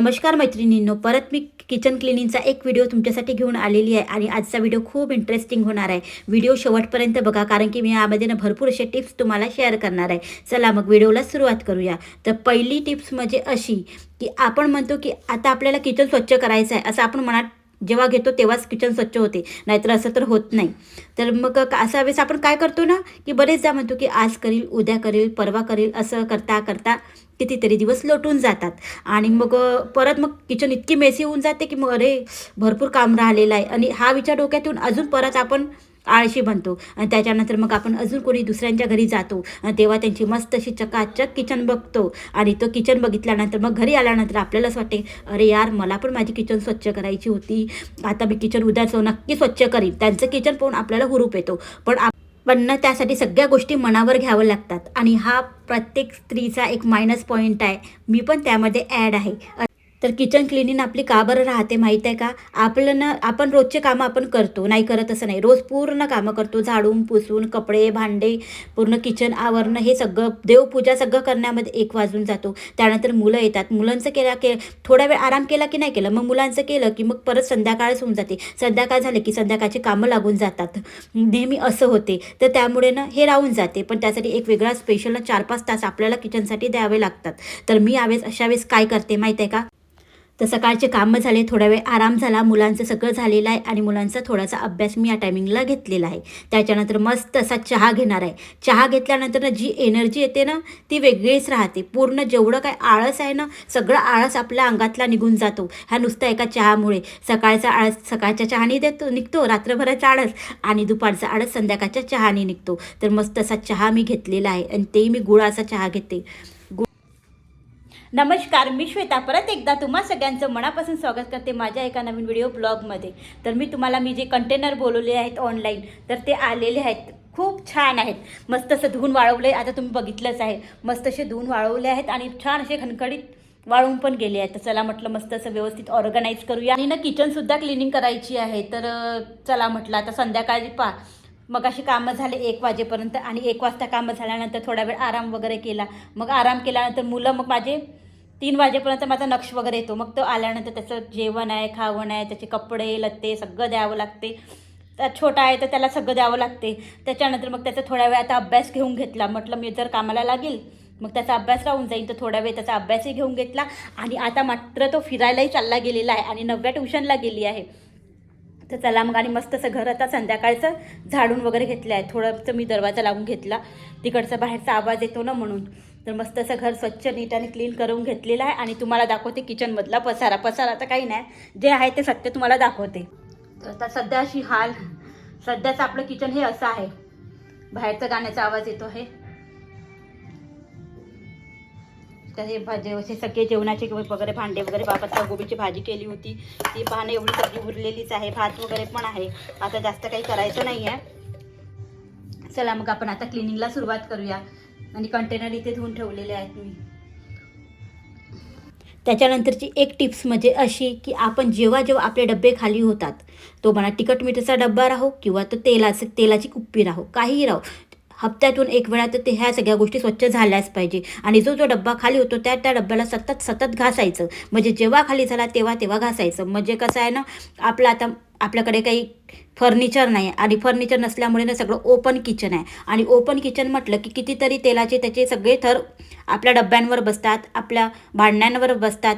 नमस्कार मैत्रिणींनो परत मी किचन क्लिनिंगचा एक व्हिडिओ तुमच्यासाठी घेऊन आलेली आहे आणि आजचा व्हिडिओ खूप इंटरेस्टिंग होणार आहे. व्हिडिओ शेवटपर्यंत बघा कारण की मी यामध्ये ना भरपूर असे टिप्स तुम्हाला शेअर करणार आहे. चला मग व्हिडिओला सुरुवात करूया. तर पहिली टिप्स म्हणजे अशी की आपण म्हणतो की आता आपल्याला किचन स्वच्छ करायचं आहे. असं आपण मनात जेव्हा घेतो तेव्हाच किचन स्वच्छ होते. नाहीतर असं तर होत नाही. तर मग का- असा वेळेस आपण काय करतो ना की बरेचदा म्हणतो की आज करील उद्या करील परवा करील असं करता करता कितीतरी दिवस लोटून जातात. आणि मग परत मग किचन इतकी मेसी होऊन जाते की मग अरे भरपूर काम राहिलेलं आहे. आणि हा विचार डोक्यात येऊन अजून परत आपण आळशी बनतो. आणि त्याच्यानंतर मग आपण अजून कोणी दुसऱ्यांच्या घरी जातो. आणि तेव्हा त्यांची मस्त अशी चकाचक किचन बघतो. आणि तो किचन बघितल्यानंतर मग घरी आल्यानंतर आपल्यालाच वाटते अरे यार मला पण माझी किचन स्वच्छ करायची होती. आता मी किचन उद्याचं नक्की स्वच्छ करीन. त्यांचं किचन पाहून आपल्याला हुरूप येतो. पण आप पण ना त्यासाठी सगळ्या गोष्टी मनावर घ्यावं लागतात. आणि हा प्रत्येक स्त्रीचा एक मायनस पॉईंट आहे. मी पण त्यामध्ये ॲड आहे. तर किचन क्लिनिंग आपली का बरं राहते माहीत आहे का? आपलं ना आपण रोजचे कामं आपण करतो. नाही करत असं नाही. रोज पूर्ण कामं करतो. झाडून पुसून कपडे भांडे पूर्ण किचन आवरणं हे सगळं देवपूजा सगळं करण्यामध्ये एक वाजून जातो. त्यानंतर मुलं येतात. मुलांचं केला के थोडा वेळ आराम केला की नाही केलं? मग मुलांचं केलं की मग परत संध्याकाळच होऊन जाते. संध्याकाळ झाले की संध्याकाळची कामं लागून जातात. नेहमी असं होते. तर त्यामुळे ना हे राहून जाते. पण त्यासाठी एक वेगळा स्पेशल ना चार पाच तास आपल्याला किचनसाठी द्यावे लागतात. तर मी यावेळेस अशा वेळेस काय करते माहीत आहे का? तर सकाळचे कामं झाले थोडा वेळ आराम झाला. मुलांचं सगळं झालेलं आहे आणि मुलांचा थोडासा अभ्यास मी या टायमिंगला घेतलेला आहे. त्याच्यानंतर मस्त असा चहा घेणार आहे. चहा घेतल्यानंतर ना जी एनर्जी येते ना ती वेगळीच राहते. पूर्ण जेवढं काय आळस आहे ना सगळं आळस आपल्या अंगातला निघून जातो. ह्या नुसता एका चहामुळे. सकाळचा आळस सकाळच्या चहाने देतो निघतो. रात्रभराचा आळस आणि दुपारचा आळस संध्याकाळच्या चहाने निघतो. तर मस्त असा चहा मी घेतलेला आहे आणि तेही मी गुळाचा चहा घेते. नमस्कार मी श्वेता. परत एकदा तुम्हा सगळ्यांचं मनापासून स्वागत करते माझ्या एका नवीन व्हिडिओ ब्लॉगमध्ये तर मी तुम्हाला मी जे कंटेनर बोलवले आहेत ऑनलाईन तर ते आलेले आहेत. खूप छान आहेत. मस्त असं धुवून वाळवले आता तुम्ही बघितलंच आहे. मस्त असे धुवून वाळवले आहेत आणि छान असे खणखडीत वाळून पण गेले आहेत. तर चला म्हटलं मस्त असं व्यवस्थित ऑर्गनाईज करूया. आणि ना किचनसुद्धा क्लिनिंग करायची आहे. तर चला म्हटलं आता संध्याकाळी पा मग अशी कामं झाले एक वाजेपर्यंत आणि एक वाजता कामं झाल्यानंतर थोडा वेळ आराम वगैरे केला. मग आराम केल्यानंतर मुलं मग माझे तीन वाजेपर्यंत माझा नक्ष वगैरे येतो. मग तो आल्यानंतर त्याचं जेवण आहे खावण आहे त्याचे कपडे लत्ते सगळं द्यावं लागते. तर छोटा आहे तर त्याला सगळं द्यावं लागते. त्याच्यानंतर मग त्याचा थोडा वेळ आता अभ्यास घेऊन घेतला. म्हटलं मी जर कामाला लागेल मग त्याचा अभ्यास राहून जाईल तर थोडा वेळ त्याचा अभ्यासही घेऊन घेतला. आणि आता मात्र तो फिरायलाही चालला गेलेला आहे आणि नवव्या ट्युशनला गेली आहे. तर चला मग आणि मस्त असं घर आता संध्याकाळचं झाडून वगैरे घेतलं आहे. थोडंसं मी दरवाजा लावून घेतला. तिकडचा बाहेरचा आवाज येतो ना म्हणून. तर मस्त असं घर स्वच्छ नीट आणि क्लीन करून घेतलेलं आहे आणि तुम्हाला दाखवते किचनमधला पसारा. पसारा तर काही नाही. जे आहे ते सत्य तुम्हाला दाखवते. तर आता सध्या अशी हाल. सध्याचं आपलं किचन हे असं आहे. बाहेरचा गाण्याचा आवाज येतो आहे तर हे भाजी असे सगळे जेवणाचे वगैरे भांडे वगैरे बाबा गोबीची भाजी केली होती. ती पाहणं एवढी सगळी उरलेलीच आहे भात वगैरे पण आहे. आता जास्त काही करायचं नाही आहे चला मग आपण आता क्लिनिंगला सुरुवात करूया. आणि कंटेनर इथे धुवून ठेवलेले आहेत मी. त्याच्यानंतरची एक टिप्स म्हणजे अशी की आपण जेव्हा जेव्हा आपले डबे खाली होतात तो म्हणा तिखट मिठाचा डब्बा राहो किंवा तो तेलाचं तेलाची कुप्पी राहो काहीही राहो हप्त्यातून एक वेळा तर ते ह्या सगळ्या गोष्टी स्वच्छ झाल्याच पाहिजे. आणि जो जो डब्बा खाली होतो त्या त्या डब्याला सतत सतत घासायचं. म्हणजे जेव्हा खाली झाला तेव्हा तेव्हा घासायचं. म्हणजे कसं आहे ना आपलं आता आपल्याकडे काही फर्निचर नाही आणि फर्निचर नसल्यामुळे ना सगळं ओपन किचन आहे. आणि ओपन किचन म्हटलं की कितीतरी तेलाचे त्याचे सगळे थर आपल्या डब्यांवर बसतात आपल्या भांड्यांवर बसतात.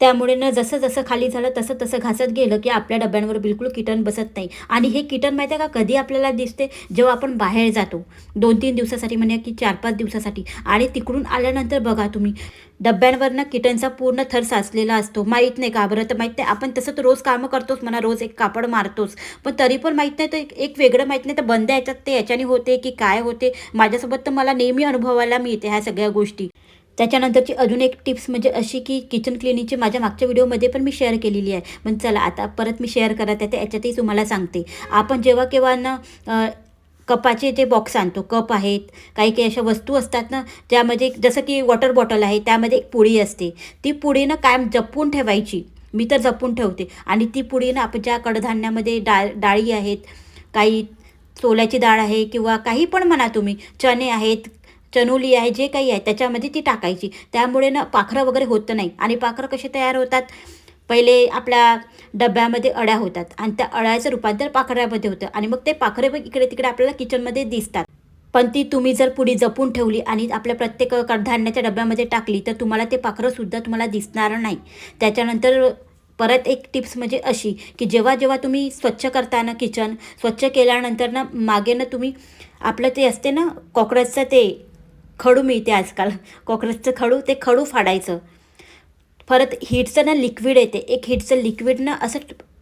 त्यामुळे ना जसं जसं खाली झालं तसं तसं घासत गेलं की आपल्या डब्यांवर बिलकुल किटन बसत नाही. आणि हे किटन माहिती आहे का कधी आपल्याला दिसते? जेव्हा आपण बाहेर जातो. दोन तीन दिवसासाठी म्हणजे की चार पाच दिवसासाठी. आणि तिकडून आल्यानंतर बघा तुम्ही डब्यांवर ना किटनचा पूर्ण थर साचलेला असतो. माहीत नाही का? बरं तर माहीत नाही. आपण तसं तर रोज कामं करतोच म्हणा रोज एक कापड मारतोच. पण तरी पण माहीत नाही तर एक एक वेगळं माहीत नाही. तर बंद याच्यात ते याच्याने होते की काय होते? माझ्यासोबत तर मला नेहमी अनुभवायला मिळते ह्या सगळ्या गोष्टी. त्याच्यानंतरची अजून एक टिप्स म्हणजे अशी की किचन क्लिनिंगची माझ्या मागच्या व्हिडिओमध्ये पण मी शेअर केलेली आहे. पण चला आता परत मी शेअर करत आहे ते याच्यातही तुम्हाला सांगते. आपण जेव्हा केव्हा ना कपाचे जे बॉक्स आणतो कप आहेत काही काही अशा वस्तू असतात ना ज्यामध्ये जसं की वॉटर बॉटल आहे त्यामध्ये एक पुडी असते. ती पुडी ना कायम जपून ठेवायची. मी तर जपून ठेवते. आणि ती पुडी ना आपण ज्या कडधान्यामध्ये डाळ डाळी आहेत काही सोल्याची डाळ आहे किंवा काही पण म्हणा तुम्ही चणे आहेत चनोली आहे जे काही आहे त्याच्यामध्ये ती टाकायची. त्यामुळे ना पाखरं वगैरे होतं नाही. आणि पाखरं कसे तयार होतात? पहिले आपल्या डब्यामध्ये अळ्या होतात आणि त्या अळ्याचं रूपांतर पाखरामध्ये होतं. आणि मग ते पाखरे पण इकडे तिकडे आपल्याला किचनमध्ये दिसतात. पण ती तुम्ही जर पुढे जपून ठेवली आणि आपल्या प्रत्येक कडधान्याच्या डब्यामध्ये टाकली तर तुम्हाला ते पाखरंसुद्धा तुम्हाला दिसणार नाही. त्याच्यानंतर परत एक टिप्स म्हणजे अशी की जेव्हा जेव्हा तुम्ही स्वच्छ करताना किचन स्वच्छ केल्यानंतर ना मागे ना तुम्ही आपलं ते असते ना कॉक्रोचचं ते खडू मिळते आजकाल. कॉक्रोचचं खडू ते खडू फाडायचं. परत हिटचं ना लिक्विड येते. एक हिटचं लिक्विड ना असं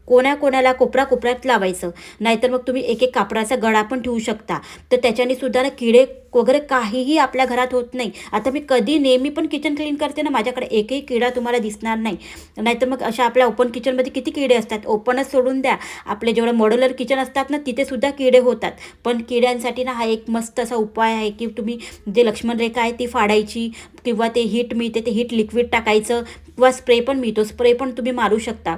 कोण्या कोणाला कोपरा कोपऱ्यात लावायचं. नाहीतर मग तुम्ही एक एक कापडाचा गळा पण ठेवू शकता. तर त्याच्याने सुद्धा ना किडे वगैरे काहीही आपल्या घरात होत नाही. आता मी कधी नेहमी पण किचन क्लीन करते ना माझ्याकडे एकही किडा तुम्हाला दिसणार नाही. नाहीतर मग अशा आपल्या ओपन किचनमध्ये किती किडे असतात? ओपनच सोडून द्या. आपले जेवढं मॉड्युलर किचन असतात ना तिथे सुद्धा किडे होतात. पण किड्यांसाठी ना हा एक मस्त असा उपाय आहे की तुम्ही जे लक्ष्मण रेखा आहे ती फाडायची किंवा ते हीट मिळते ते हिट लिक्विड टाकायचं किंवा स्प्रे पण मिळतो. स्प्रे पण तुम्ही मारू शकता.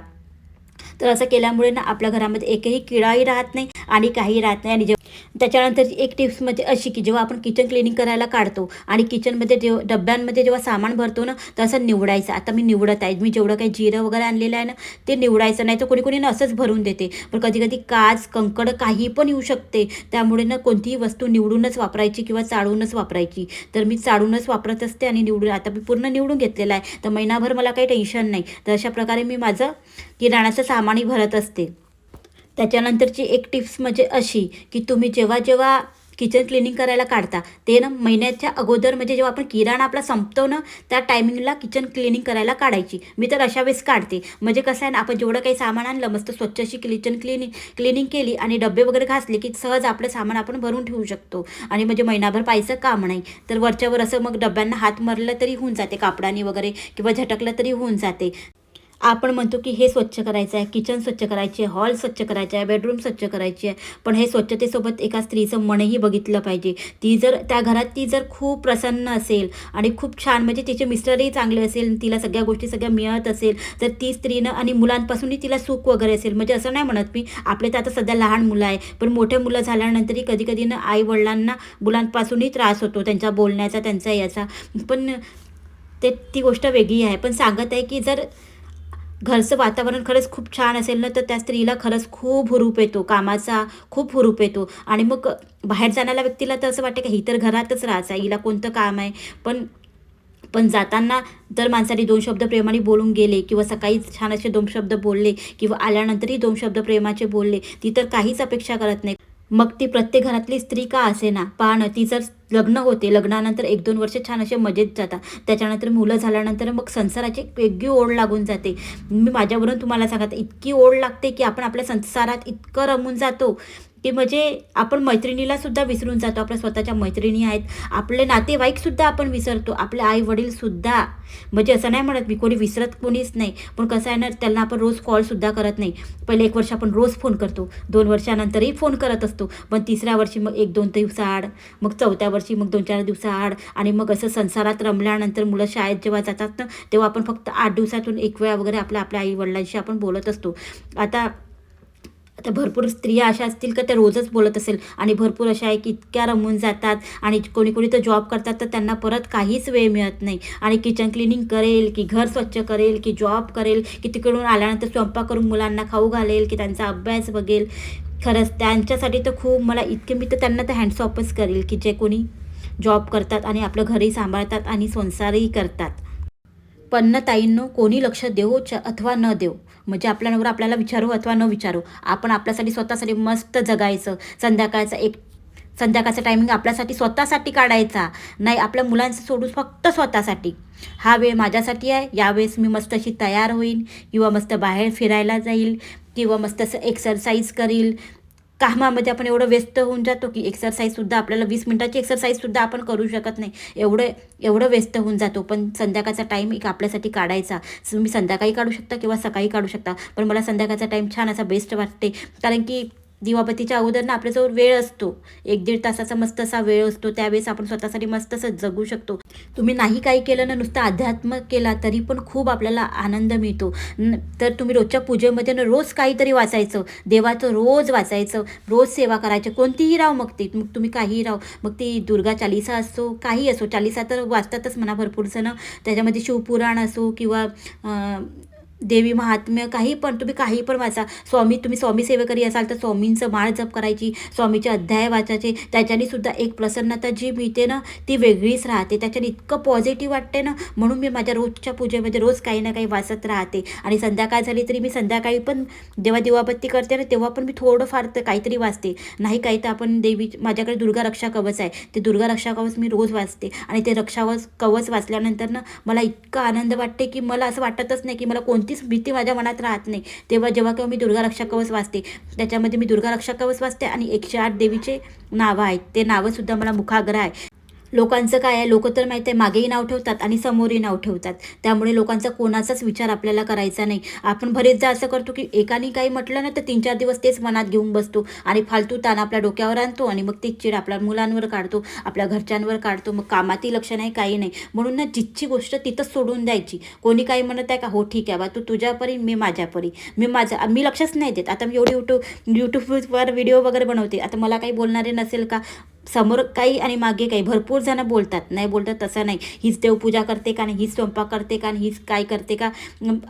तर असं केल्यामुळे ना आपल्या घरामध्ये एकही किडाही राहत नाही आणि काही राहत नाही. आणि जेव्हा त्याच्यानंतर एक टिप्स म्हणजे अशी की जेव्हा आपण किचन क्लिनिंग करायला काढतो आणि किचनमध्ये जेव्हा डब्यांमध्ये जेव्हा सामान भरतो ना तसं निवडायचं. आता मी निवडत आहे. मी जेवढं काही जिरं वगैरे आणलेलं आहे ना ते निवडायचं नाही. तर कोणी कोणी ना असंच भरून देते. पण कधी कधी काच कंकड काही पण येऊ शकते. त्यामुळे ना कोणतीही वस्तू निवडूनच वापरायची किंवा चाळूनच वापरायची. तर मी चाळूनच वापरत असते आणि निवडून आता मी पूर्ण निवडून घेतलेला आहे. तर महिनाभर मला काही टेन्शन नाही. तर अशा प्रकारे मी माझं किराणाचं सामानही भरत असते. त्याच्यानंतरची एक टिप्स म्हणजे अशी की तुम्ही जेव्हा जेव्हा किचन क्लिनिंग करायला काढता ते ना महिन्याच्या अगोदर म्हणजे जेव्हा आपण किराणा आपला संपतो ना त्या टायमिंगला किचन क्लिनिंग करायला काढायची. मी तर अशा वेळेस काढते. म्हणजे कसं आहे ना आपण जेवढं काही सामान आणलं मस्त स्वच्छ अशी किचन क्लिनिंग क्लिनिंग केली आणि डबे वगैरे घासले की सहज आपलं सामान आपण भरून ठेवू शकतो. आणि म्हणजे महिनाभर पाहायचं काम नाही. तर वरच्यावर असं मग डब्यांना हात मारलं तरी होऊन जाते कापडाने वगैरे किंवा झटकलं तरी होऊन जाते. आपण म्हणतो की हे स्वच्छ करायचं आहे किचन स्वच्छ करायचे आहे हॉल स्वच्छ करायचं आहे बेडरूम स्वच्छ करायची आहे. पण हे स्वच्छतेसोबत एका स्त्रीचं मनही बघितलं पाहिजे. ती जर त्या घरात ती जर खूप प्रसन्न असेल आणि खूप छान म्हणजे तिचे मिस्टरही चांगले असेल तिला सगळ्या गोष्टी सगळ्या मिळत असेल तर ती स्त्रीनं आणि मुलांपासूनही तिला सुख वगैरे असेल. म्हणजे असं नाही म्हणत मी आपले तर आता सध्या लहान मुलं आहे पण मोठे मुलं झाल्यानंतरही कधी कधी ना आई वडिलांना मुलांपासूनही त्रास होतो त्यांच्या बोलण्याचा त्यांचा याचा. पण ते ती गोष्ट वेगळी आहे. पण सांगत आहे की जर घरचं वातावरण खरंच खूप छान असेल ना तर त्या स्त्रीला खरंच खूप हुरूप येतो कामाचा खूप हुरूप येतो. आणि मग बाहेर जाणाऱ्या व्यक्तीला तर असं वाटतं की ही तर घरातच राहायचं आहे हिला कोणतं काम आहे? पण पण जाताना जर माणसाने दोन शब्द प्रेमाने बोलून गेले किंवा सकाळी छान असे दोन शब्द बोलले किंवा आल्यानंतरही दोन शब्द प्रेमाचे बोलले ती तर काहीच अपेक्षा करत नाही. मग ती प्रत्येक घरातली स्त्री का असे ना पाहणं. ती जर लग्न होते लग्नानंतर एक दोन वर्ष छान असे मजेत जातात. त्याच्यानंतर मुलं झाल्यानंतर मग संसाराची एक वेगळी ओढ लागून जाते. मी माझ्यावरून तुम्हाला सांगत इतकी ओढ लागते की आपण आपल्या संसारात इतकं रमून जातो. की म्हणजे आपण मैत्रिणीलासुद्धा विसरून जातो. आपल्या स्वतःच्या मैत्रिणी आहेत. आपले नातेवाईकसुद्धा आपण विसरतो. आपले आई म्हणजे असं नाही म्हणत मी कोणी विसरत कोणीच नाही. पण कसं आहे ना त्यांना आपण रोज कॉलसुद्धा करत नाही. पहिले एक वर्ष आपण रोज फोन करतो. दोन वर्षानंतरही फोन करत असतो. पण तिसऱ्या वर्षी मग एक दोन दिवसाआड मग चौथ्या वर्षी मग दोन चार दिवसाआड आणि मग असं संसारात रमल्यानंतर मुलं शाळेत जेव्हा जातात ना तेव्हा आपण फक्त आठ दिवसातून एक वेळा वगैरे आपल्या आपल्या आई वडिलांशी आपण बोलत असतो. आता तर भरपूर स्त्रिया अशा असतील का त्या रोजच बोलत असेल. आणि भरपूर अशा आहे की इतक्या रमून जातात आणि कोणी कोणी तर जॉब करतात तर त्यांना परत काहीच वेळ मिळत नाही. आणि किचन क्लिनिंग करेल की घर स्वच्छ करेल की जॉब करेल की तिकडून आल्यानंतर स्वयंपाक करून मुलांना खाऊ घालेल की त्यांचा अभ्यास बघेल. खरंच त्यांच्यासाठी तर खूप मला इतके मी तर त्यांना तर हँडसॉपच करेल की जे कोणी जॉब करतात आणि आपलं घरही सांभाळतात आणि संसारही करतात. पण ताईंनो कोणी लक्ष देऊ अथवा न देऊ. म्हणजे आपल्यावर आपल्याला विचारू अथवा न विचारू आपण आपल्यासाठी स्वतःसाठी मस्त जगायचं. संध्याकाळचा एक संध्याकाळचा टायमिंग आपल्यासाठी स्वतःसाठी काढायचा. नाही आपल्या मुलांचं सोडून फक्त स्वतःसाठी. हा वेळ माझ्यासाठी आहे. यावेळेस मी मस्त अशी तयार होईन किंवा मस्त बाहेर फिरायला जाईल किंवा मस्त असं एक्सरसाइज करील. कामामध्ये आपण एवढं व्यस्त होऊन जातो की एक्सरसाइजसुद्धा आपल्याला वीस मिनटाची एक्सरसाइजसुद्धा आपण करू शकत नाही. एवढं एवढं व्यस्त होऊन जातो. पण संध्याकाळचा टाईम एक आपल्यासाठी काढायचा. तुम्ही संध्याकाळी काढू शकता किंवा सकाळी काढू शकता. पण मला संध्याकाळचा टाईम छान असा बेस्ट वाटते. कारण की दिवाबत्तीच्या अगोदर ना आपल्याजवळ वेळ असतो. एक दीड तासाचा मस्त असा वेळ असतो. त्यावेळेस आपण स्वतःसाठी मस्त असं जगू शकतो. तुम्ही नाही काही केलं ना नुसतं अध्यात्म केला तरी पण खूप आपल्याला आनंद मिळतो. न- तर तुम्ही रोजच्या पूजेमध्ये ना रोज काहीतरी वाचायचं. देवाचं रोज वाचायचं. रोज सेवा करायची. कोणतीही राव मग ती मग तुम्ही काहीही राव मग ती दुर्गा चालिसा असो काही असो. चालिसा तर वाचतातच म्हणा भरपूर जण त्याच्यामध्ये शिवपुराण असो किंवा देवी महात्म्य काही पण तुम्ही काही पण वाचा. स्वामी तुम्ही स्वामी सेवेकरी असाल तर स्वामींचं माळ जप करायची स्वामीचे अध्याय वाचायचे. त्याच्याने सुद्धा एक प्रसन्नता जी मिळते ना ती वेगळीच राहते. त्याच्याने इतकं पॉझिटिव्ह वाटते ना म्हणून मी माझ्या रोजच्या पूजेमध्ये रोज काही ना काही वाचत राहते. आणि संध्याकाळ झाली तरी मी संध्याकाळी पण जेव्हा दिवाबत्ती करते ना तेव्हा पण मी थोडंफार तर काहीतरी वाचते. नाही काही तर आपण देवी माझ्याकडे दुर्गा रक्षा कवच आहे. ते दुर्गा रक्षा कवच मी रोज वाचते. आणि ते रक्षा कवच वाचल्यानंतर ना मला इतका आनंद वाटते की मला असं वाटतच नाही की मला कोणतीच भीती माझ्या मनात राहत नाही. तेव्हा जेव्हा केव्हा मी दुर्गा रक्षा कवच वाचते त्याच्यामध्ये मी दुर्गा रक्षा कवच वाचते आणि एकशे आठ देवीचे नावं आहेत. ते नावंसुद्धा मला मुखाग्र आहे. लोकांचं काय आहे? लोक तर माहिती आहे मागेही नाव ठेवतात आणि समोरही नाव ठेवतात. त्यामुळे लोकांचा कोणाचाच विचार आपल्याला करायचा नाही. आपण बरेचदा असं करतो की एकाने काही म्हटलं ना तर तीन चार दिवस तेच मनात घेऊन बसतो आणि फालतू ताण आपल्या डोक्यावर आणतो आणि मग ती चिड आपल्या मुलांवर काढतो आपल्या घरच्यांवर काढतो. मग कामातही लक्ष नाही काही नाही. म्हणून ना जिथची गोष्ट तिथंच सोडून द्यायची. कोणी काही म्हणत आहे का हो ठीक आहे बा तू तुझ्या परी मी माझ्या परी मी माझा मी लक्षच नाही देत. आता मी एवढी यूट्यूब यूट्यूबवर व्हिडिओ वगैरे बनवते. आता मला काही बोलणारे नसेल का? समोर काही आणि मागे काही. भरपूर जण बोलतात. नाही बोलतात तसं नाही. हीच देवपूजा करते का नाही हीच स्वयंपाक करते का नाही हीच काय करते का?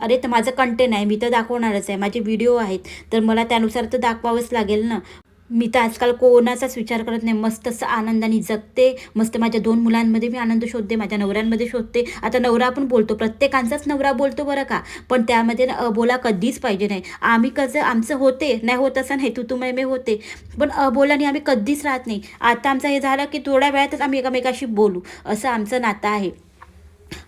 अरे तर माझं कंटेंट आहे. मी तर दाखवणारच आहे. माझे व्हिडिओ आहेत. तर मला त्यानुसार तर दाखवावंच लागेल ना? मी तर आजकाल कोणाचाच विचार करत नाही. मस्त असं आनंदाने जगते. मस्त माझ्या दोन मुलांमध्ये मी आनंद शोधते माझ्या नवऱ्यांमध्ये शोधते. आता नवरा आपण बोलतो प्रत्येकांचाच नवरा बोलतो बरं का. पण त्यामध्ये अबोला कधीच पाहिजे नाही. आम्ही कसं आमचं होते. नाही होत असं नाही तू तू मै होते. पण अबोलाने आम्ही कधीच राहत नाही. आता आमचं हे झालं की थोड्या वेळातच आम्ही एकमेकाशी बोलू. असं आमचं नातं आहे.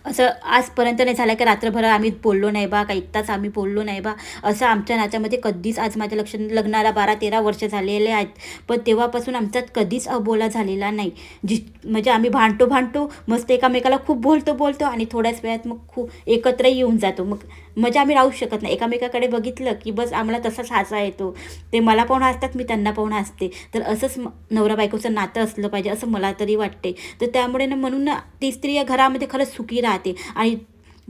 असं आजपर्यंत नाही झालं की रात्रभर आम्ही बोललो नाही बा का एक तास आम्ही बोललो नाही बा. असं आमच्या नात्यामध्ये कधीच आज माझ्या लक्ष लग्नाला बारा तेरा वर्ष झालेले आहेत. पण तेव्हापासून आमच्यात कधीच अबोला झालेला नाही. जी म्हणजे आम्ही भांडतो भांडतो मस्त एकामेकाला खूप बोलतो बोलतो आणि थोड्याच वेळात मग खूप एकत्र येऊन जातो. मग म्हणजे आम्ही राहू शकत नाही. एकामेकाकडे बघितलं की बस आम्हाला तसाच हसा येतो. ते मला पाहून हसतात मी त्यांना पाहून हसते. तर असंच नवरा बायकोचं नातं असलं पाहिजे असं मला तरी वाटते. तर त्यामुळे ना म्हणून ना ती स्त्री या घरामध्ये खरंच सुखी राहते. आणि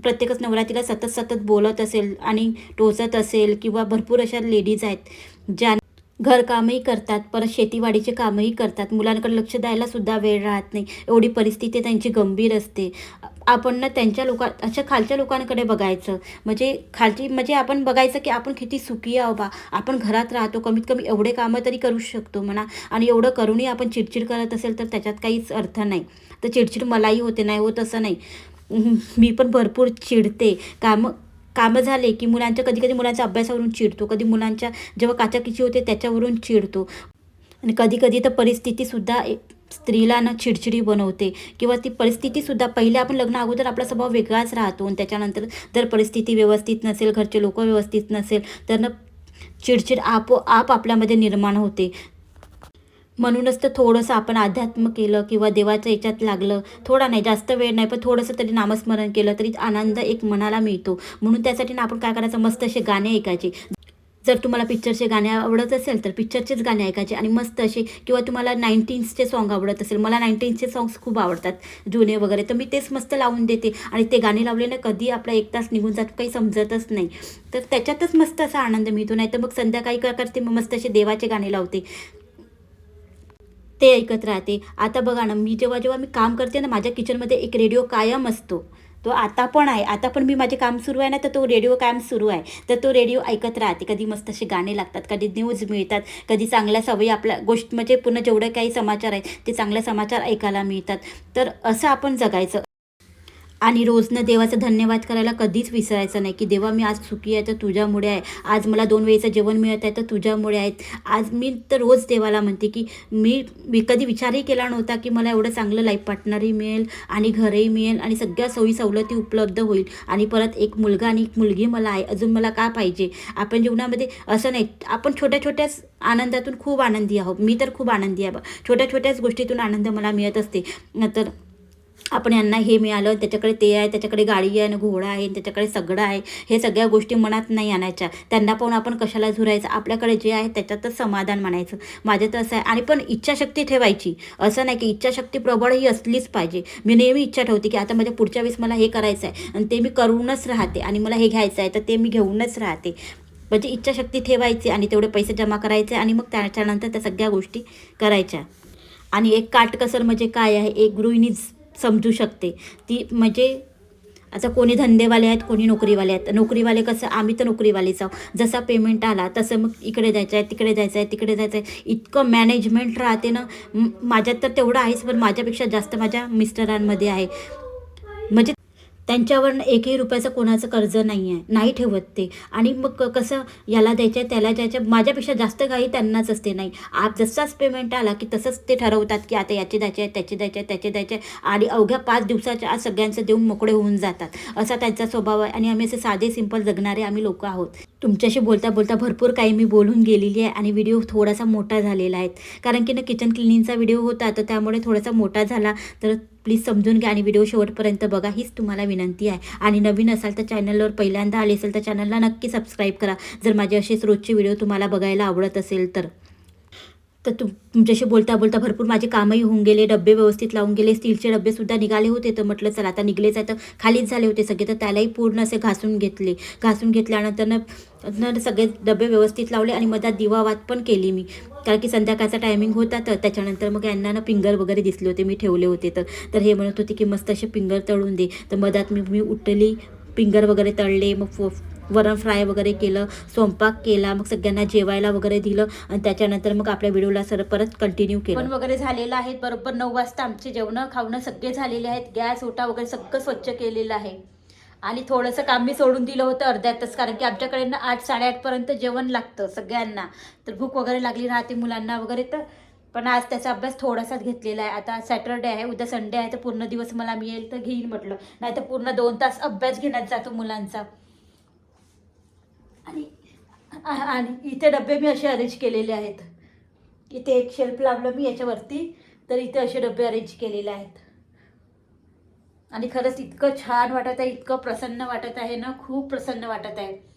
प्रत्येकच नवरा तिला सतत सतत बोलत असेल आणि टोचत असेल किंवा भरपूर अशा लेडीज आहेत ज्या घरकामही करतात परत शेतीवाडीचे कामही करतात. मुलांकडे लक्ष द्यायला सुद्धा वेळ राहत नाही. एवढी परिस्थिती त्यांची गंभीर असते. आपण ना त्यांच्या लोका अशा खालच्या लोकांकडे बघायचं. म्हणजे खालची म्हणजे आपण बघायचं की आपण किती सुखी आहो बा. आपण घरात राहतो कमीत कमी एवढे कामं तरी करू शकतो म्हणा. आणि एवढं करूनही आपण चिडचिड करत असेल तर त्याच्यात काहीच अर्थ नाही. तर चिडचिड मलाही होते नाही होत असं नाही. मी पण भरपूर चिडते. कामं कामं झाले की मुलांच्या कधी कधी मुलांच्या अभ्यासावरून चिडतो कधी मुलांच्या जेव्हा काचाकिची होते त्याच्यावरून चिडतो. आणि कधी कधी तर परिस्थितीसुद्धा स्त्रीला ना चिडचिडी बनवते किंवा ती परिस्थितीसुद्धा पहिले आपण लग्न अगोदर आपला स्वभाव वेगळाच राहतो आणि त्याच्यानंतर जर परिस्थिती व्यवस्थित नसेल घरचे लोक व्यवस्थित नसेल तर ना चिडचिड आपोआप आपल्यामध्ये निर्माण होते. म्हणूनच तर थोडंसं आपण अध्यात्म केलं किंवा देवाच्या याच्यात लागलं. थोडा नाही जास्त वेळ नाही पण थोडंसं तरी नामस्मरण केलं तरी आनंद एक मनाला मिळतो. म्हणून त्यासाठी ना आपण काय करायचं मस्त असे गाणे ऐकायचे. जर तुम्हाला पिक्चरचे गाणे आवडत असेल तर पिक्चरचेच गाणे ऐकायचे आणि मस्त असे किंवा तुम्हाला नाईन्टीन्सचे सॉन्ग आवडत असेल मला नाईन्टीन्सचे सॉंग्स खूप आवडतात जुने वगैरे तर मी तेच मस्त लावून देते. आणि ते गाणे लावले ना कधी आपला एक तास निघून जातो काही समजतच नाही. तर त्याच्यातच मस्त असा आनंद मिळतो नाही तर मग संध्याकाळी काय करते मग मस्त असे देवाचे गाणे लावते. ते ऐकत राहते. आता बघा ना मी जेव्हा जेव्हा मी काम करते ना माझ्या किचनमध्ये एक रेडिओ कायम असतो. तो आता पण आहे. आता पण मी माझे काम सुरू आहे ना तर तो रेडिओ कायम सुरू आहे. तर तो रेडिओ ऐकत राहते. कधी मस्त असे गाणे लागतात कधी न्यूज मिळतात कधी चांगल्या सवयी आपल्या गोष्ट म्हणजे पूर्ण जेवढे काही समाचार आहेत ते चांगले समाचार ऐकायला मिळतात. तर असं आपण जगायचं. आणि रोजनं देवाचं धन्यवाद करायला कधीच विसरायचं नाही की देवा मी आज सुखी आहे तर तुझ्यामुळे आहे. आज मला दोन वेळेचं जेवण मिळत आहे तर तुझ्यामुळे आहेत आज मी तर रोज देवाला म्हणते की मी मी कधी विचारही केला नव्हता की मला एवढं चांगलं लाईफ पार्टनरही मिळेल आणि घरही मिळेल आणि सगळ्या सोयी सवलती उपलब्ध होईल. आणि परत एक मुलगा आणि एक मुलगी मला आहे अजून मला का पाहिजे? आपण जीवनामध्ये असं नाही आपण छोट्या छोट्याच आनंदातून खूप आनंदी आहोत. मी तर खूप आनंदी आहे बा छोट्या छोट्याच गोष्टीतून आनंद मला मिळत असते. तर आपण यांना हे मिळालं त्याच्याकडे ते आहे त्याच्याकडे गाडी आहे आणि घोडा आहे त्याच्याकडे सगळं आहे हे सगळ्या गोष्टी मनात नाही आणायच्या. त्यांना पाहून आपण कशाला झुरायचं? आपल्याकडे जे आहे त्याच्यातच समाधान मानायचं. माझं तर असं आहे. आणि पण इच्छाशक्ती ठेवायची. असं नाही की इच्छाशक्ती प्रबळ ही असलीच पाहिजे. मी नेहमी इच्छा ठेवते की आता माझ्या पुढच्या वेळेस मला हे करायचं आहे आणि ते मी करूनच राहते आणि मला हे घ्यायचं आहे तर ते मी घेऊनच राहते. म्हणजे इच्छाशक्ती ठेवायची आणि तेवढे पैसे जमा करायचे आणि मग त्याच्यानंतर त्या सगळ्या गोष्टी करायच्या. आणि एक काटकसर म्हणजे काय आहे? एक गृहिणीच समजू शकते. ती म्हणजे आता कोणी धंदेवाले आहेत कोणी नोकरीवाले आहेत. नोकरीवाले कसं आम्ही तर नोकरीवालेच आहोत. जसा पेमेंट आला तसं मग इकडे जायचं आहे तिकडे जायचं आहे तिकडे जायचं आहे. इतकं मॅनेजमेंट राहते ना माझ्यात तर तेवढं आहेच पण माझ्यापेक्षा जास्त माझ्या मिस्टरांमध्ये आहे. म्हणजे त्यांच्यावर एकही रुपयाचं कोणाचं कर्ज नाही आहे नाही ठेवत ते. आणि मग कसं याला द्यायचं त्याला द्यायचं माझ्यापेक्षा जास्त काही त्यांनाच असते नाही. आप जसाच पेमेंट आला की तसंच ते ठरवतात की आता याचे द्यायचे आहे त्याचे द्यायचे आहे त्याचे द्यायचे आहे. आणि अवघ्या पाच दिवसाच्या आज सगळ्यांचं देऊन मोकळे होऊन जातात. असा त्यांचा स्वभाव आहे. आणि आम्ही असे साधे सिंपल जगणारे आम्ही लोक आहोत. तुमच्याशी बोलता बोलता भरपूर काही मी बोलून गेलेली आहे आणि व्हिडिओ थोडासा मोठा झालेला आहे. कारण की ना किचन क्लिनिंगचा व्हिडिओ होता तर त्यामुळे थोडासा मोठा झाला. तर प्लीज समजून घ्या आणि व्हिडिओ शेवटपर्यंत बघा हीच तुम्हाला विनंती आहे. आणि नवीन असाल तर चॅनलवर पहिल्यांदा आले असेल तर चॅनलला नक्की सबस्क्राईब करा. जर माझे असेच रोजचे व्हिडिओ तुम्हाला बघायला आवडत असेल तर. तर तुम तुमच्याशी बोलता बोलता भरपूर माझे कामही होऊन गेले डबे व्यवस्थित लावून गेले स्टीलचे डबेसुद्धा निघाले होते तर म्हटलं चला आता निघलेच आहे. तर खालीच झाले होते सगळे तर त्यालाही पूर्ण असे घासून घेतले. घासून घेतल्यानंतर न सगळे डबे व्यवस्थित लावले आणि मधात दिवावात पण केली मी. कारण की संध्याकाळचा टायमिंग होता तर त्याच्यानंतर मग यांना ना पिंगर वगैरे दिसले होते मी ठेवले होते तर. तर हे म्हणत होते की मस्त असे पिंगर तळून दे. तर मधात मी मी उठली पिंगर वगैरे तळले मग फो वरण फ्राय वगैरे केलं स्वयंपाक केला मग सगळ्यांना जेवायला वगैरे दिलं आणि त्याच्यानंतर मग आपल्या व्हिडिओला सर परत कंटिन्यू केलं. पण वगैरे झालेलं आहे. बरोबर नऊ वाजता आमचे जेवणं खावणं सगळे झालेले आहेत. गॅस ओटा वगैरे सगळं स्वच्छ केलेलं आहे. आणि थोडंसं काम मी सोडून दिलं होतं अर्ध्या तास कारण की आमच्याकडे ना आठ साडेआठपर्यंत जेवण लागतं सगळ्यांना. तर भूक वगैरे लागली राहते मुलांना वगैरे तर. पण आज त्याचा अभ्यास थोडासाच घेतलेला आहे. आता सॅटरडे आहे उद्या संडे आहे तर पूर्ण दिवस मला मिळेल तर घेईन म्हटलं. नाही तर पूर्ण दोन तास अभ्यास घेण्यात जातो मुलांचा. आणि इथे डबे मी असे अरेंज केलेले आहेत. इथे एक शेल्फ लावलं मी याच्यावरती तर इथे असे डबे अरेंज केलेले आहेत. आणि खरंच इतकं छान वाटत आहे इतकं प्रसन्न वाटत आहे ना खूप प्रसन्न वाटत आहे.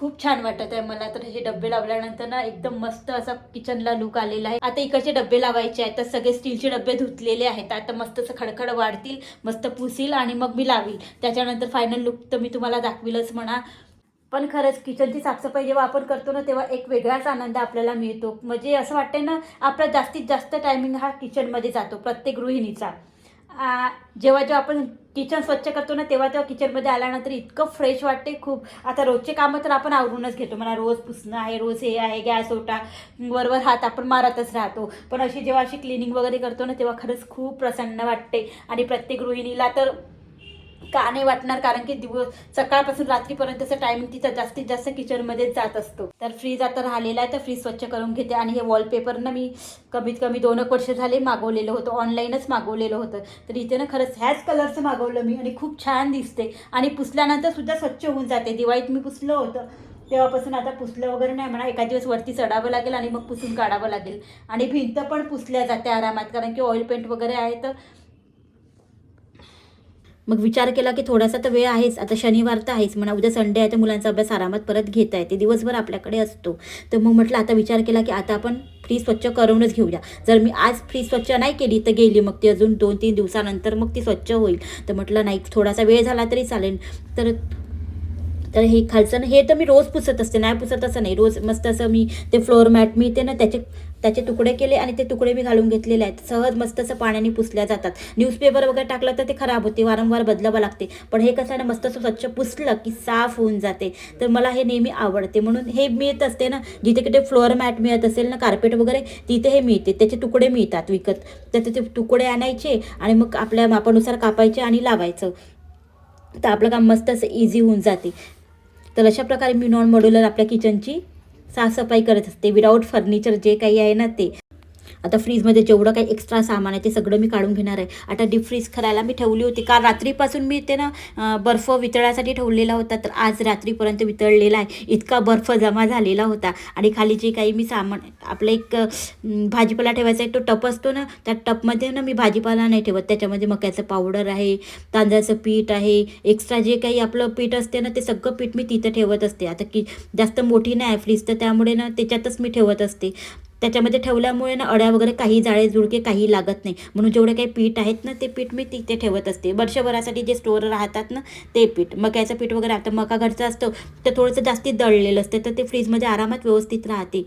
खूप छान वाटत आहे. मला तर हे डब्बे लावल्यानंतर ना एकदम मस्त असा किचनला लुक आलेला आहे. आता इकडचे डब्बे लावायचे आहेत. तर सगळे स्टीलचे डब्बे धुतलेले आहेत. आता मस्त असं खडखड वाढतील मस्त पुसील आणि मग मी लावील. त्याच्यानंतर फायनल लुक तर मी तुम्हाला दाखविलच म्हणा. पण खरंच किचनची साफसफाई जेव्हा आपण करतो ना तेव्हा एक वेगळाच आनंद आपल्याला मिळतो. म्हणजे असं वाटते ना आपला जास्तीत जास्त टायमिंग हा किचनमध्ये जातो प्रत्येक गृहिणीचा. जेव्हा जेव्हा आपण किचन स्वच्छ करतो ना तेव्हा तेव्हा किचनमध्ये आल्यानंतर इतकं फ्रेश वाटते खूप. आता रोजचे कामं तर आपण आवरूनच घेतो. म्हणा रोज पुसणं आहे रोज हे आहे गॅस ओटा वरवर हात आपण मारतच राहतो. पण अशी जेव्हा अशी क्लिनिंग वगैरे करतो ना तेव्हा खरंच खूप प्रसन्न वाटते. आणि प्रत्येक गृहिणीला तर का नाही वाटणार? कारण की दिवस सकाळपासून रात्रीपर्यंतचा टायमिंग तिचा जास्तीत जास्त किचनमध्येच जात असतो. तर फ्रीज आता राहिलेला आहे तर फ्रीज स्वच्छ करून घेते. आणि हे वॉलपेपर ना मी कमीत कमी दोन एक वर्ष झाले मागवलेलं होतं. ऑनलाईनच मागवलेलं होतं. तर इथे ना खरंच ह्याच कलरचं मागवलं मी आणि खूप छान दिसते. आणि पुसल्यानंतर सुद्धा स्वच्छ होऊन जाते. दिवाळीत मी पुसलं होतं. तेव्हापासून आता पुसलं वगैरे नाही म्हणा. एका दिवस वरती चढावं लागेल आणि मग पुसून काढावं लागेल. आणि भिंत पण पुसल्या जाते आरामात. कारण की ऑइल पेंट वगैरे आहे तर मग विचार केला की थोडासा तर वेळ आहेच. आता शनिवार तर आहेच. म्हणा उद्या संडे आहे तर मुलांचा अभ्यास आरामात परत घेता येते. दिवसभर आपल्याकडे असतो. तर मग म्हटलं आता विचार केला की आता आपण फ्रीज स्वच्छ करूनच घेऊया. जर मी आज फ्रीज स्वच्छ नाही केली तर गेली मग ती अजून दोन तीन दिवसानंतर मग ती स्वच्छ होईल. तर म्हटलं नाही थोडासा वेळ झाला तरी चालेल. तर तर हे खालचं हे तर मी रोज पुसत असते. नाही पुसत असं नाही. रोज मस्त असं मी ते फ्लोअर मॅट मी ते ना त्याचे त्याचे तुकडे केले आणि ते तुकडे मी घालून घेतलेले आहेत. सहज मस्त असं पाण्याने पुसल्या जातात. न्यूजपेपर वगैरे टाकलं तर ते खराब होते वारंवार बदलावं लागते. पण हे कसं आहे ना मस्त असं स्वच्छ पुसलं की साफ होऊन जाते. तर मला हे नेहमी आवडते. म्हणून हे मिळत असते ना जिथे कुठे फ्लोअर मॅट मिळत असेल ना कार्पेट वगैरे तिथे हे मिळते. त्याचे तुकडे मिळतात विकत. त्याचे ते तुकडे आणायचे आणि मग आपल्या मापानुसार कापायचे आणि लावायचं. तर आपलं काम मस्त असं इझी होऊन जाते. तर अशा प्रकारे मी नॉन मॉड्युलर आपल्या किचनची साफसफाई करत असते. विदाऊट फर्निचर जे काही आहे ना ते. आता फ्रीजमध्ये जेवढं काही एक्स्ट्रा सामान आहे ते सगळं मी काढून घेणार आहे. आता डीप फ्रीज करायला मी ठेवली होती. काल रात्रीपासून मी ते ना बर्फ वितळासाठी ठेवलेला होता तर आज रात्रीपर्यंत वितळलेला आहे. इतका बर्फ जमा झालेला होता. आणि खाली जे काही मी सामान आपलं एक भाजीपाला ठेवायचा आहे तो टप असतो ना त्या टपमध्ये ना मी भाजीपाला नाही ठेवत. त्याच्यामध्ये मक्याचं पावडर आहे तांदळाचं पीठ आहे. एक्स्ट्रा जे काही आपलं पीठ असते ना ते सगळं पीठ मी तिथं ठेवत असते. आता की जास्त मोठी नाही आहे फ्रीज तर त्यामुळे ना त्याच्यातच मी ठेवत असते. त्याच्यामध्ये ठेवल्यामुळे ना अड्या वगैरे काही जाळे जुळके काही लागत नाही. म्हणून जेवढे काही पीठ आहेत ना ते पीठ मी तिथे ठेवत असते. वर्षभरासाठी जे स्टोअर राहतात ना ते पीठ. मक्याचं पीठ वगैरे आता मका घरचं असतं तर थोडंसं जास्ती दळलेलं असते. तर ते फ्रीजमध्ये आरामात व्यवस्थित राहते.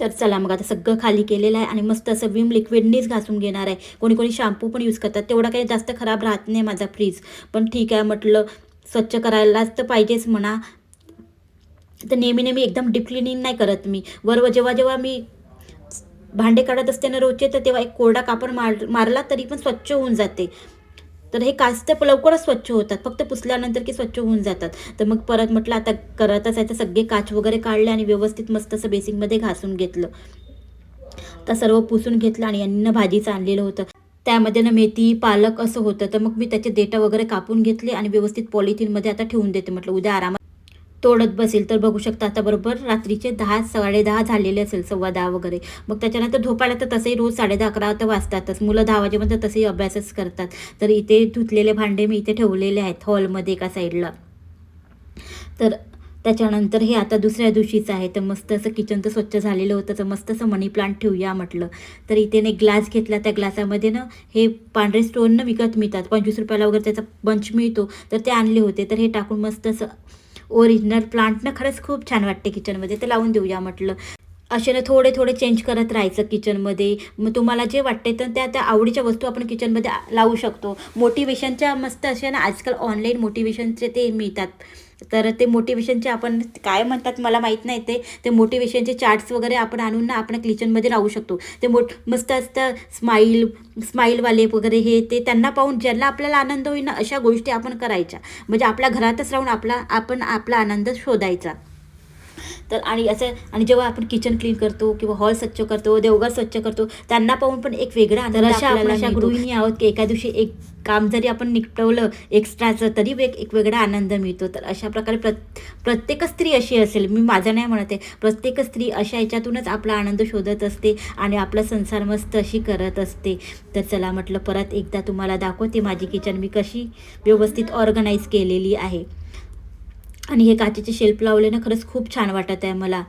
तर चला मग आता सगळं खाली केलेलं आहे आणि मस्त असं विम लिक्विडनीच घासून घेणार आहे. कोणी कोणी शॅम्पू पण यूज करतात. तेवढा काही जास्त खराब राहत नाही माझा फ्रीज पण ठीक आहे म्हटलं स्वच्छ करायलाच तर पाहिजेच म्हणा. तर नेहमी नेहमी एकदम डीप क्लिनिंग नाही करत मी. वर जेव्हा जेव्हा मी भांडे काढत असते ना रोजचे तर तेव्हा एक कोरडा कापड मार मारला तरी पण स्वच्छ होऊन जाते. तर हे काच लवकरच स्वच्छ होतात. फक्त पुसल्यानंतर की स्वच्छ होऊन जातात. तर मग परत म्हटलं आता करतच आहे तर सगळे काच वगैरे काढले आणि व्यवस्थित मस्त असं बेसिंगमध्ये घासून घेतलं. तर सर्व पुसून घेतलं आणि अन्न भाजीचं आणलेलं होतं. त्यामध्ये ना मेथी पालक असं होतं. तर मग मी त्याचे देटा वगैरे कापून घेतले आणि व्यवस्थित पॉलिथिनमध्ये आता ठेवून देते. म्हटलं उद्या आरामात तोडत बसेल तर बघू शकता आता बरोबर रात्रीचे दहा साडे दहा झालेले असेल सव्वा दहा वगैरे. मग त्याच्यानंतर झोपायला तर तसंही रोज साडे दहा अकरा तर वाजतातच. मुलं दहा वाजेपर्यंत तसेही अभ्यासच करतात. तर इथे धुतलेले भांडे मी इथे ठेवलेले आहेत हॉलमध्ये एका साईडला. तर त्याच्यानंतर हे आता दुसऱ्या दिवशीचं आहे. तर मस्त असं किचन तर स्वच्छ झालेलं होतं. तर मस्त असं मनी प्लांट ठेवूया म्हटलं. तर इथे एक ग्लास घेतला. त्या ग्लासामध्ये ना हे पांढरे स्टोन ना विकत मिळतात. पंचवीस रुपयाला वगैरे त्याचा बंच मिळतो. तर ते आणले होते. तर हे टाकून मस्त असं ओरिजिनल प्लांट ना खरंच खूप छान वाटते किचनमध्ये ते लावून देऊया म्हटलं. असे ना थोडे थोडे चेंज करत राहायचं किचनमध्ये मग तुम्हाला जे वाटते तर त्या त्या आवडीच्या वस्तू आपण किचनमध्ये लावू शकतो. मोटिवेशनच्या मस्त असे ना आजकाल ऑनलाईन मोटिवेशनचे ते मिळतात. तर ते मोटिवेशनचे आपण काय म्हणतात मला माहीत नाही. ते ते मोटिवेशनचे चार्ट्स वगैरे आपण आणून ना आपण किचनमध्ये लावू शकतो. ते मोठ मस्त असतं स्माईल स्माईलवाले वगैरे हे ते त्यांना पाहून ज्यांना आपल्याला आनंद होईल ना अशा गोष्टी आपण करायच्या. म्हणजे आपल्या घरातच राहून आपला आपण आपला आनंद शोधायचा. तर आणि असं आणि जेव्हा आपण किचन क्लीन करतो किंवा हॉल स्वच्छ करतो देवघर स्वच्छ करतो त्यांना पाहून पण एक वेगळा आनंद अशा आपण अशा गृहिणी आहोत की एका दिवशी एक काम जरी आपण निपटवलं एक्स्ट्राचं तरी वेग एक वेगळा आनंद मिळतो. तर अशा प्रकारे प्रत प्रत्येक स्त्री अशी असेल मी माझं नाही म्हणत आहे प्रत्येक स्त्री अशा ह्याच्यातूनच आपला आनंद शोधत असते आणि आपला संसार मस्त अशी करत असते. तर चला म्हटलं परत एकदा तुम्हाला दाखवते माझी किचन मी कशी व्यवस्थित ऑर्गनाईज केलेली आहे. आणि हे काचेचे शेल्फ लावले ना खरंच खूप छान वाटत आहे मला.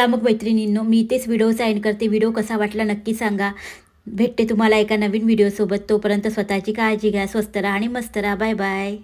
चला मग मैत्रिणींनो मी तेच व्हिडिओ साईन करते. व्हिडिओ कसा वाटला नक्की सांगा. भेटते तुम्हाला एका नवीन व्हिडिओसोबत तोपर्यंत स्वतःची काळजी घ्या स्वस्त राहा आणि मस्त राहा. Bye bye